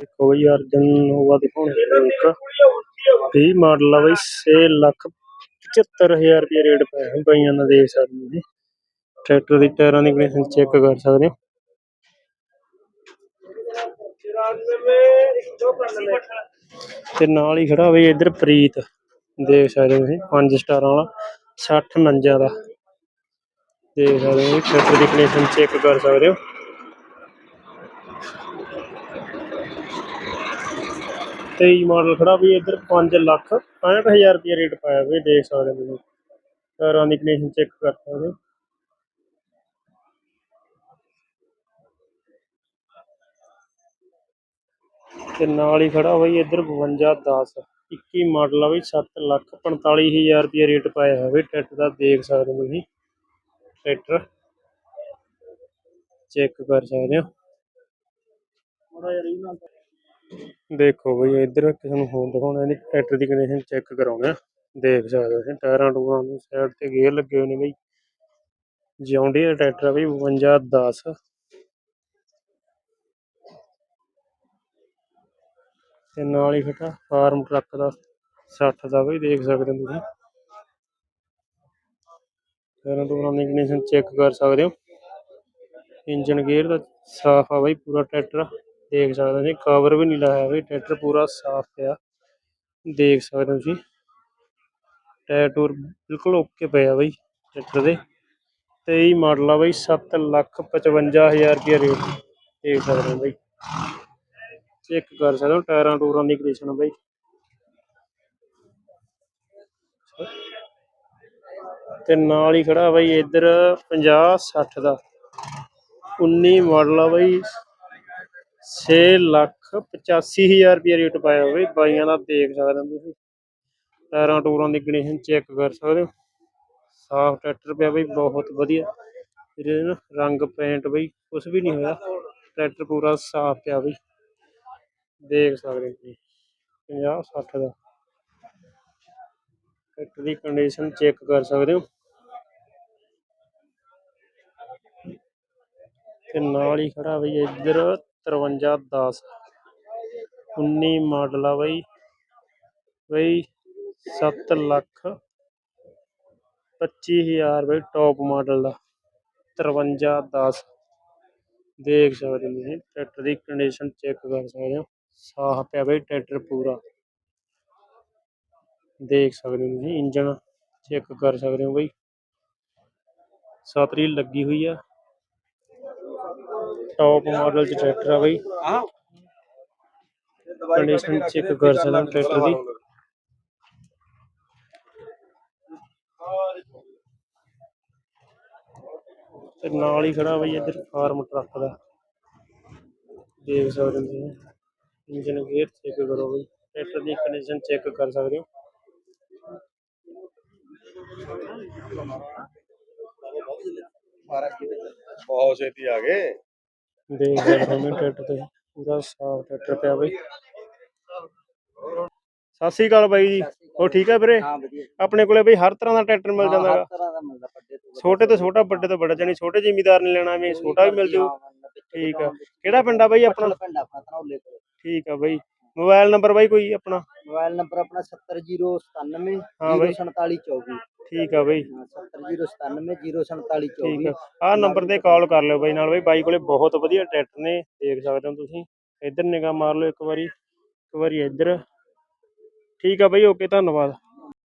ਦੇਖੋ ਬਈ ਅਰਜਨ ਨੋਵਾ ਦਿਖਾਉਣੇ ਤੁਹਾਨੂੰ ਇੱਕ 20 ਮਾਡਲ ਆ ਬਈ 6 ਲੱਖ 75000 ਰੁਪਏ ਰੇਟ ਪਿਆ ਹੈ ਦਾ, ਦੇਖ ਸਕਦੇ ਜੀ। ਟਰੈਕਟਰ ਦੀ ਟਾਇਰਾਂ ਦੀ ਕੰਡੀਸ਼ਨ ਚੈੱਕ ਕਰ ਸਕਦੇ ਹੋ। ਤੇ ਨਾਲ ਹੀ ਖੜਾ ਬਈ ਇੱਧਰ ਪ੍ਰੀਤ, ਦੇਖ ਸਕਦੇ ਹੋ ਤੁਸੀਂ 5 ਸਟਾਰਾਂ ਵਾਲਾ 60 49 ਦਾ। ਦੇਖ ਸਕਦੇ ਹੋ ਟਰੈਕਟਰ ਦੀ ਕੰਡੀਸ਼ਨ ਚੈੱਕ ਕਰ ਸਕਦੇ ਹੋ। ਤੇਈ ਮਾਡਲ ਖੜਾ ਵੀ ਇੱਧਰ 5 ਲੱਖ 65000 ਰੁਪਏ ਰੇਟ ਪਾਇਆ ਵੀ ਦੇਖ ਸਕਦੇ ਹੋ ਤੁਸੀਂ। ਟਾਇਰਾਂ ਦੀ ਕੰਡੀਸ਼ਨ ਚੈੱਕ ਕਰ ਸਕਦੇ ਤੇ ਨਾਲ ਹੀ ਖੜਾ ਬਈ ਇੱਧਰ 52 10 21 ਮਾਡਲ ਆ ਬਈ 7 ਲੱਖ 45000 ਰੁਪਏ ਰੇਟ ਪਾਇਆ ਹੈ ਬਈ। ਟਰੈਕਟਰ ਦਾ ਦੇਖ ਸਕਦੇ ਹੋ ਤੁਸੀਂ। ਟਰੈਕਟਰ ਚੈੱਕ ਕਰ ਸਕਦੇ ਹੋ। ਦੇਖੋ ਬਈ, ਇੱਧਰ ਕਿਸੇ ਹੋਰ ਦਿਖਾਉਣਾ ਇਹਦੀ ਟਰੈਕਟਰ ਦੀ ਕੰਡੀਸ਼ਨ ਚੈੱਕ ਕਰਾਉਣਾ ਦੇਖ ਸਕਦੇ ਹੋ ਟਾਇਰਾਂ ਟੂਰਾਂ ਨੂੰ ਸਾਈਡ ਤੇ ਗੇਅਰ ਲੱਗੇ ਹੋਏ ਨੇ ਬਈ। ਜੌਂਡੀ ਦਾ ਟਰੈਕਟਰ ਆ ਬਈ 52 10 ਤੇ ਨਾਲ ਹੀ ਖੜਾ ਫਾਰਮ ਟਰੱਕ ਦਾ 60 ਦਾ ਬਈ, ਦੇਖ ਸਕਦੇ ਹੋ ਤੁਸੀਂ। ਟਾਇਰਾਂ ਟੂਰਾਂ ਦੀ ਕੰਡੀਸ਼ਨ ਚੈੱਕ ਕਰ ਸਕਦੇ ਹੋ। ਇੰਜਨ ਗੇਅਰ ਦਾ ਸਾਫ਼ ਆ ਬਈ, ਪੂਰਾ ਟਰੈਕਟਰ ਦੇਖ ਸਕਦੇ ਹੋ ਤੁਸੀਂ ਕਵਰ ਵੀ ਨਹੀਂ ਲਾਇਆ ਬਈ ਟਰੈਕਟਰ ਪੂਰਾ ਸਾਫ਼ ਪਿਆ। ਦੇਖ ਸਕਦੇ ਹੋ ਤੁਸੀਂ ਟਾਇਰ ਟੂਰ ਬਿਲਕੁਲ ਓਕੇ ਪਿਆ ਬਈ ਟਰੈਕਟਰ ਦੇ। 23 ਮਾਡਲ ਆ ਬਈ 7 ਲੱਖ 55000 ਰੁਪਏ ਰੇਟ ਦੇਖ ਸਕਦੇ ਹੋ ਬਈ। ਚੈੱਕ ਕਰ ਸਕਦੇ ਹੋ, ਟਾਇਰਾਂ ਟੂਰਾਂ ਦੀ ਕੰਡੀਸ਼ਨ ਬਈ। ਤੇ ਨਾਲ ਹੀ ਖੜਾ ਬਈ ਇੱਧਰ 50 60 ਦਾ। 19 ਮਾਡਲ ਆ ਬਈ 6 ਲੱਖ 85000 ਰੁਪਏ ਰੇਟ ਪਾਇਆ ਹੋਵੇ। ਬਾਈਆਂ ਦਾ ਦੇਖ ਸਕਦੇ ਹੋ ਤੁਸੀਂ। ਟਾਇਰਾਂ ਟੂਰਾਂ ਦੀ ਕੰਡੀਸ਼ਨ ਚੈੱਕ ਕਰ ਸਕਦੇ ਹੋ। ਸਾਫ਼ ਟਰੈਕਟਰ ਪਿਆ ਬਈ, ਬਹੁਤ ਵਧੀਆ। ਇਹਦੇ ਨਾ ਰੰਗ ਪੇਂਟ ਬਈ ਕੁਝ ਵੀ ਨਹੀਂ ਹੋਇਆ। ਟਰੈਕਟਰ ਪੂਰਾ ਸਾਫ਼ ਪਿਆ ਬਈ। ਦੇਖ ਸਕਦੇ ਹੋ ਤੁਸੀਂ 50 60 ਦਾ। ਟਰੈਕਟਰ ਦੀ ਕੰਡੀਸ਼ਨ ਚੈੱਕ ਕਰ ਸਕਦੇ ਹੋ। ਤੇ ਨਾਲ ਹੀ ਖੜਾ ਬਈ ਇੱਧਰ 53 10 19 ਮਾਡਲ ਆ ਬਈ। ਬਈ 7 ਲੱਖ 25000 ਬਈ ਟੌਪ ਮਾਡਲ ਦਾ। 53 10 ਦੇਖ ਸਕਦੇ ਹੋ ਤੁਸੀਂ, ਟਰੈਕਟਰ ਦੀ ਕੰਡੀਸ਼ਨ ਚੈੱਕ ਕਰ ਸਕਦੇ ਹੋ। ਸਾਫ਼ ਪਿਆ ਬਈ ਟਰੈਕਟਰ ਪੂਰਾ। ਦੇਖ ਸਕਦੇ ਹੋ ਤੁਸੀਂ ਇੰਜਨ ਚੈੱਕ ਕਰ ਸਕਦੇ ਹੋ ਬਈ। ਸਤਰੀ ਲੱਗੀ ਹੋਈ ਆ। ਟੌਪ ਮਾਡਲ ਚ ਟਰੈਕਟਰ ਆ ਬਈ। ਕੰਡੀਸ਼ਨ ਚੈੱਕ ਕਰ ਸਕਦੇ ਟਰੈਕਟਰ ਦੀ। ਤੇ ਨਾਲ ਹੀ ਖੜਾ ਬਈ ਇੱਧਰ ਫਾਰਮ ਟਰੱਕ ਦਾ। ਦੇਖ ਸਕਦੇ ਹੋ ਇੰਜਨ ਗੇਅਰ ਚੈੱਕ ਕਰੋ ਬਈ। ਟਰੈਕਟਰ ਦੀ ਕੰਡੀਸ਼ਨ ਚੈੱਕ ਕਰ ਸਕਦੇ ਹੋ। ਬਹੁਤ ਛੇਤੀ ਆ ਗਏ। ਦੇਖ ਹੋ ਬਈ ਟਰੈਕਟਰ ਤੇ ਪੂਰਾ ਸਾਫ਼ ਟਰੈਕਟਰ ਪਿਆ ਬਈ। ਸਤਿ ਸ੍ਰੀ ਅਕਾਲ ਬਾਈ ਜੀ। ਹੋਰ ਠੀਕ ਹੈ ਵੀਰੇ? ਹਾਂ ਆਪਣੇ ਕੋਲੇ ਬਈ ਹਰ ਤਰ੍ਹਾਂ ਦਾ ਟਰੈਕਟਰ ਮਿਲ ਜਾਂਦਾ ਹੈਗਾ। ਛੋਟੇ ਤੋਂ ਛੋਟਾ ਵੱਡੇ ਤੋਂ ਵੱਡਾ ਜਾਨੀ ਛੋਟੇ ਜ਼ਿਮੀਦਾਰ ਨੇ ਲੈਣਾ ਐਵੇਂ ਛੋਟਾ ਵੀ ਮਿਲ ਜੂ। ਹਾਂ, ਠੀਕ ਆ। ਕਿਹੜਾ ਪਿੰਡ ਆ ਬਾਈ ਆਪਣਾ? ਪੱਠਲ ਪਿੰਡ ਆਪਣਾ ਧਨੌਲੇ ਕੋਲ ਠੀਕ ਆ ਬਾਈ। ਮੋਬਾਈਲ ਨੰਬਰ ਬਾਈ ਕੋਈ ਆਪਣਾ? ਮੋਬਾਈਲ ਨੰਬਰ ਆਪਣਾ 70097 ਹਾਂ ਬਾਈ। 04724 ਠੀਕ ਆ ਬਾਈ। 70097 04724 ਠੀਕ ਆ। ਆਹ ਨੰਬਰ ਤੇ ਕਾਲ ਕਰ ਲਿਓ ਬਾਈ ਨਾਲ ਬਾਈ ਬਾਈ ਕੋਲੇ ਬਹੁਤ ਵਧੀਆ ਟਰੈਕਟਰ ਨੇ ਦੇਖ ਸਕਦੇ ਹੋ ਤੁਸੀਂ। ਇੱਧਰ ਨਿਗਾਹ ਮਾਰ ਲਓ ਇੱਕ ਵਾਰੀ ਇੱਕ ਵਾਰੀ ਇੱਧਰ। ਠੀਕ ਆ ਬਾਈ ਓਕੇ ਧੰਨਵਾਦ।